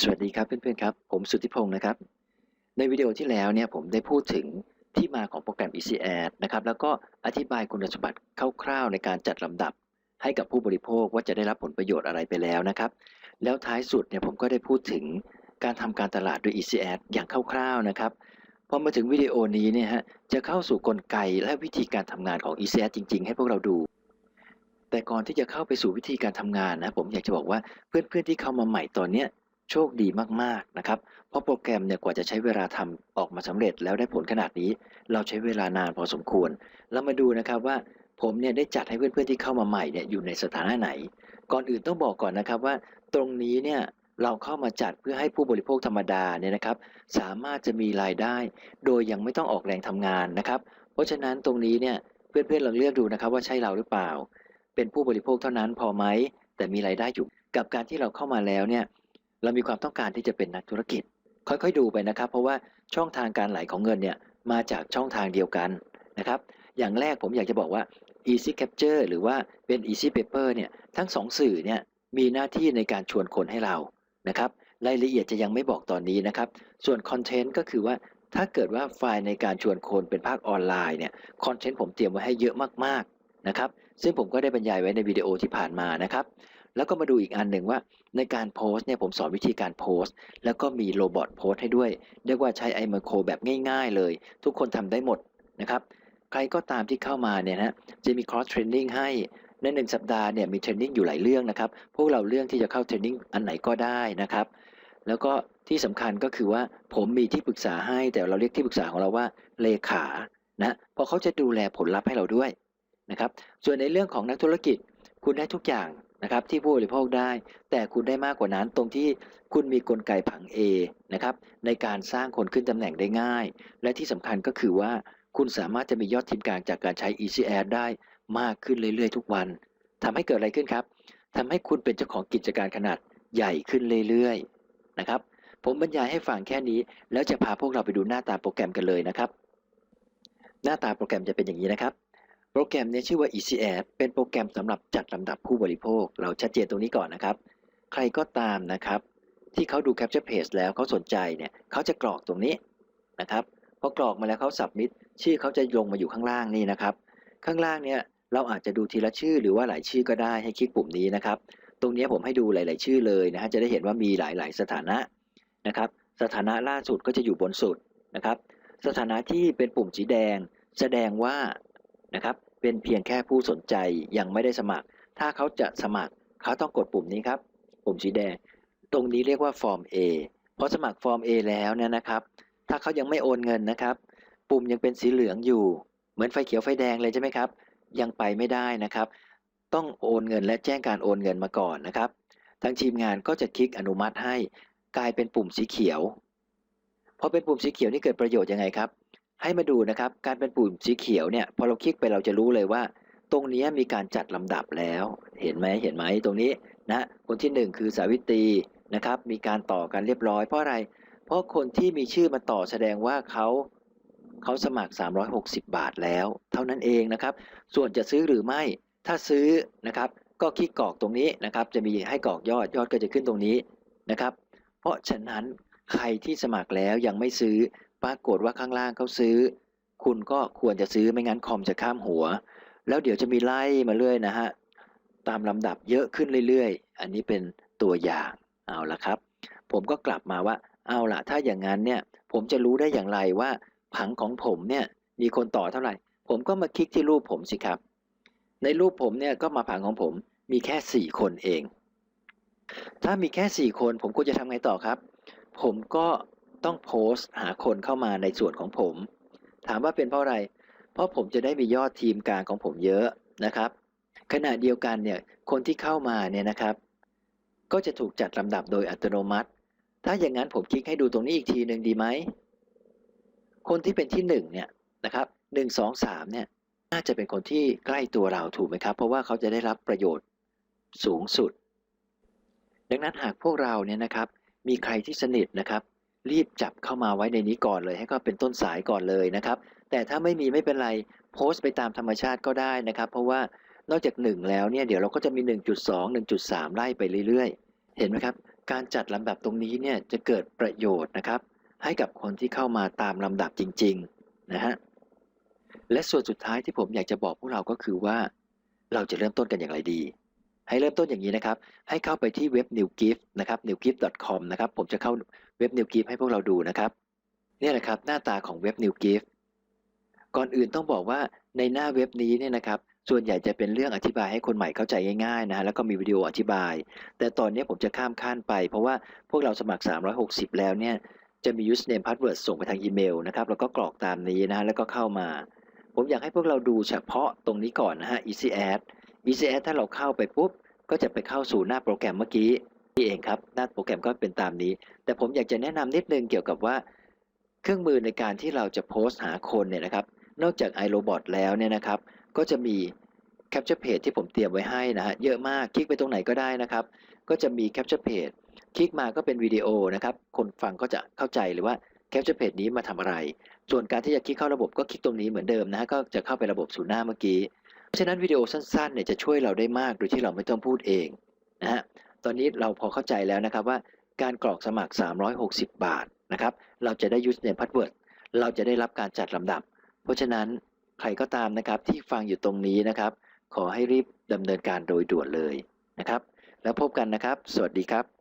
สวัสดีครับเพื่อนๆครับ ผมสุทธิพงศ์นะครับ ในวิดีโอที่แล้วเนี่ยผมได้พูดถึงที่มาของโปรแกรม Easy Ad นะครับแล้วก็อธิบายคุณสมบัติคร่าวๆ ในการจัดลำดับ ให้กับผู้บริโภคว่าจะได้รับผลประโยชน์อะไรไปแล้วนะครับ แล้วท้ายสุดเนี่ยผมก็ได้พูดถึงการทำการตลาดด้วย Easy Ad อย่างคร่าวๆนะครับพอมาถึงวิดีโอนี้เนี่ยฮะจะเข้าสู่กลไกและวิธีการทำงานของ Easy Ad จริง ๆ ให้พวกเราดูแต่ก่อนที่จะเข้าไปสู่วิธีการทำงานนะผมอยากจะบอกว่าเพื่อนๆที่เข้ามาใหม่ตอนเนี้ย โชคดีมากๆนะครับ เพราะโปรแกรมเนี่ยกว่าจะใช้เวลาทำออกมาสำเร็จแล้วได้ผลขนาดนี้ เราใช้เวลานานพอสมควร เรามาดูนะครับว่าผมเนี่ยได้จัดให้เพื่อนๆที่เข้ามาใหม่เนี่ยอยู่ในสถานะไหน ก่อนอื่นต้องบอกก่อนนะครับว่าตรงนี้เนี่ยเราเข้ามาจัดเพื่อให้ผู้บริโภคธรรมดาเนี่ยนะครับ สามารถจะมีรายได้ โดยยังไม่ต้องออกแรงทำงานนะครับ เพราะฉะนั้นตรงนี้เนี่ยเพื่อนๆลองเลือกดูนะครับว่าใช่เราหรือเปล่า เป็นผู้บริโภคเท่านั้นพอไหมแต่มีรายได้อยู่กับการที่เราเข้ามาแล้วเนี่ย เรามีความต้องการที่จะเป็นนักธุรกิจ ค่อยๆดูไปนะครับ เพราะว่าช่องทางการไหลของเงินเนี่ยมาจากช่องทางเดียวกันนะครับ อย่างแรกผมอยากจะบอกว่า Easy Capture หรือว่าเป็น Easy Paper เนี่ยทั้งสองสื่อเนี่ยมีหน้าที่ในการชวนคนให้เรานะครับรายละเอียดจะยังไม่บอกตอนนี้นะครับ ส่วนคอนเทนต์ก็คือว่าถ้าเกิดว่าไฟล์ในการชวนคนเป็นภาคออนไลน์เนี่ยคอนเทนต์ผมเตรียมไว้ให้เยอะมากๆนะครับ ซึ่งผมก็ได้บรรยายไว้ในวิดีโอที่ผ่านมานะครับ แล้วก็มาดูอีกอันหนึ่งว่า ในการโพสเนี่ยผมสอนวิธีการโพสแล้วก็มีโรบอทโพสให้ด้วย เรียกว่าใช้ไอมาโคแบบง่ายๆเลย ทุกคนทำได้หมดนะครับ ใครก็ตามที่เข้ามาเนี่ยนะจะมีคอร์สเทรนนิ่งให้ในหนึ่งสัปดาห์เนี่ยมีเทรนนิ่งอยู่หลายเรื่องนะครับ พวกเราเรื่องที่จะเข้าเทรนนิ่งอันไหนก็ได้นะครับ แล้วก็ที่สำคัญก็คือว่าผมมีที่ปรึกษาให้แต่เราเรียกที่ปรึกษาของเราว่าเลขานะเพราะเขาจะดูแลผลลัพธ์ให้เราด้วย นะครับ ส่วนในเรื่องของนักธุรกิจคุณได้ทุกอย่างนะครับที่ผู้บริโภคได้ แต่คุณได้มากกว่านั้นตรงที่คุณมีกลไกผัง A นะครับในการสร้างคนขึ้นตำแหน่งได้ง่าย และที่สำคัญก็คือว่าคุณสามารถจะมียอดทีมกลางจากการใช้ Easy Ad ได้มากขึ้นเรื่อยๆ ทุกวันทำให้เกิดอะไรขึ้นครับทำให้คุณเป็นเจ้าของกิจการขนาดใหญ่ขึ้นเรื่อยๆนะครับผมบรรยายให้ฟังแค่นี้ แล้วจะพาพวกเราไปดูหน้าตาโปรแกรมกันเลยนะครับ หน้าตาโปรแกรมจะเป็นอย่างนี้นะครับ โปรแกรมนี้ชื่อว่า Easy Ad เป็นโปรแกรมสำหรับจัดลำดับผู้บริโภค เราชัดเจนตรงนี้ก่อนนะครับ ใครก็ตามนะครับ ที่เขาดู Capture Page แล้วเขาสนใจเนี่ยเขาจะกรอกตรงนี้นะครับพอกรอกมาแล้วเขา submit ชื่อเขาจะลงมาอยู่ข้างล่างนี่นะครับ ข้างล่างเนี่ยเราอาจจะดูทีละชื่อหรือว่าหลายชื่อก็ได้ให้คลิกปุ่มนี้นะครับ ตรงนี้ผมให้ดูหลาย ๆ ชื่อเลยนะฮะจะได้เห็นว่ามีหลาย ๆ สถานะนะครับ สถานะล่าสุดก็จะอยู่บนสุดนะครับ สถานะที่เป็นปุ่มสีแดง แสดงว่า นะครับเป็นเพียงแค่ผู้สนใจยังไม่ได้สมัคร ถ้าเขาจะสมัครเขาต้องกดปุ่มนี้ครับ ปุ่มสีแดง ตรงนี้เรียกว่าฟอร์ม A พอสมัครฟอร์ม A แล้วเนี่ยนะครับ ถ้าเขายังไม่โอนเงินนะครับ ปุ่มยังเป็นสีเหลืองอยู่ เหมือนไฟเขียวไฟแดงเลยใช่ไหมครับ ยังไปไม่ได้นะครับ ต้องโอนเงินและแจ้งการโอนเงินมาก่อนนะครับทางทีมงานก็จะคลิกอนุมัติให้กลายเป็นปุ่มสีเขียวพอเป็นปุ่มสีเขียวนี่เกิดประโยชน์ยังไงครับ ให้มาดูนะครับ การเป็นปุ่มสีเขียวเนี่ยพอเราคลิกไปเราจะรู้เลยว่า ตรงนี้มีการจัดลำดับแล้ว เห็นไหมเห็นไหมตรงนี้นะคนที่หนึ่งคือสาวิตรีนะครับ มีการต่อกันเรียบร้อยเพราะอะไร เพราะคนที่มีชื่อมาต่อแสดงว่าเขาเขาสมัคร 360 บาทแล้ว เท่านั้นเองนะครับ ส่วนจะซื้อหรือไม่ถ้าซื้อนะครับ ก็คลิกกรอกตรงนี้นะครับ จะมีให้กรอกยอดยอดก็จะขึ้นตรงนี้นะครับ เพราะฉะนั้นใครที่สมัครแล้วยังไม่ซื้อ ปรากฏว่าข้างล่างเขาซื้อ คุณก็ควรจะซื้อไม่งั้นคอมจะข้ามหัว แล้วเดี๋ยวจะมีไล่มาเรื่อยนะฮะ ตามลำดับเยอะขึ้นเรื่อยๆ อันนี้เป็นตัวอย่างเอาละครับ ผมก็กลับมาว่าเอาละถ้าอย่างนั้นเนี่ยผมจะรู้ได้อย่างไรว่าผังของผมเนี่ยมีคนต่อเท่าไหร่ ผมก็มาคลิกที่รูปผมสิครับ ในรูปผมเนี่ยก็มาผังของผมมีแค่ 4 คนเอง ถ้ามีแค่ 4 คนผมควรจะทำไงต่อครับ ผมก็ ต้องโพสต์หาคนเข้ามาในส่วนของผม ถามว่าเป็นเพราะอะไร เพราะผมจะได้มียอดทีมกลางของผมเยอะนะครับ ขณะเดียวกันเนี่ยคนที่เข้ามาเนี่ยนะครับ ก็จะถูกจัดลำดับโดยอัตโนมัติ ถ้าอย่างนั้นผมคลิกให้ดูตรงนี้อีกทีหนึ่งดีไหมคนที่เป็นที่หนึ่งเนี่ยนะครับหนึ่งสองสามเนี่ยน่าจะเป็นคนที่ใกล้ตัวเราถูกไหมครับ เพราะว่าเขาจะได้รับประโยชน์สูงสุด ดังนั้นหากพวกเราเนี่ยนะครับ มีใครที่สนิทนะครับ รีบจับเข้ามาไว้ในนี้ก่อนเลย ให้เขาเป็นต้นสายก่อนเลยนะครับ แต่ถ้าไม่มีไม่เป็นไรโพสต์ไปตามธรรมชาติก็ได้นะครับ เพราะว่านอกจาก 1 แล้วเนี่ยเดี๋ยวเราก็จะมี 1.2 1.3 ไล่ไปเรื่อยๆ เห็นไหมครับ การจัดลำดับตรงนี้เนี่ยจะเกิดประโยชน์นะครับ ให้กับคนที่เข้ามาตามลำดับจริงๆนะฮะและส่วนสุดท้ายที่ผมอยากจะบอกพวกเราก็คือว่า เราจะเริ่มต้นกันอย่างไรดี ให้เริ่มต้นอย่างนี้นะครับ ให้เข้าไปที่เว็บ New Gift นะครับ newgift.com นะครับ ผมจะเข้าเว็บ New Gift ให้พวกเราดูนะครับ เนี่ยแหละครับหน้าตาของเว็บ New Gift ก่อนอื่นต้องบอกว่าในหน้าเว็บนี้เนี่ยนะครับ ส่วนใหญ่จะเป็นเรื่องอธิบายให้คนใหม่เข้าใจง่ายๆนะฮะแล้วก็มีวิดีโออธิบาย แต่ตอนนี้ผมจะข้ามขั้นไป เพราะว่าพวกเราสมัคร 360 แล้วเนี่ย จะมี username password ส่งไปทางอีเมลนะครับ แล้วก็กรอกตามนี้นะฮะแล้วก็เข้ามา ผมอยากให้พวกเราดูเฉพาะตรงนี้ก่อนนะฮะ easy add easy add ถ้าเราเข้าไปปุ๊บ ก็จะไปเข้าสู่หน้าโปรแกรมเมื่อกี้นี่เองครับ หน้าโปรแกรมก็เป็นตามนี้ แต่ผมอยากจะแนะนำนิดนึงเกี่ยวกับว่าเครื่องมือในการที่เราจะโพสต์หาคนเนี่ยนะครับ นอกจาก iRobot แล้วเนี่ยนะครับ ก็จะมี Capture Page ที่ผมเตรียมไว้ให้นะฮะ เยอะมาก คลิกไปตรงไหนก็ได้นะครับ ก็จะมี Capture Page คลิกมาก็เป็นวิดีโอนะครับ คนฟังก็จะเข้าใจเลยว่า Capture Page นี้มาทำอะไร ส่วนการที่จะคลิกเข้าระบบก็คลิกตรงนี้เหมือนเดิมนะฮะ ก็จะเข้าไประบบสู่หน้าเมื่อกี้ ราะฉะนั้นวิดีโอสั้นๆเนี่ยจะช่วยเราได้มากโดยที่เราไม่ต้องพูดเองนะฮะตอนนี้เราพอเข้าใจแล้วนะครับว่าการกรอกสมัคร 360 บาทนะครับเราจะได้ username password เราจะได้รับการจัดลำดับ เพราะฉะนั้นใครก็ตามนะครับที่ฟังอยู่ตรงนี้นะครับ ขอให้รีบดำเนินการโดยด่วนเลยนะครับ แล้วพบกันนะครับ สวัสดีครับ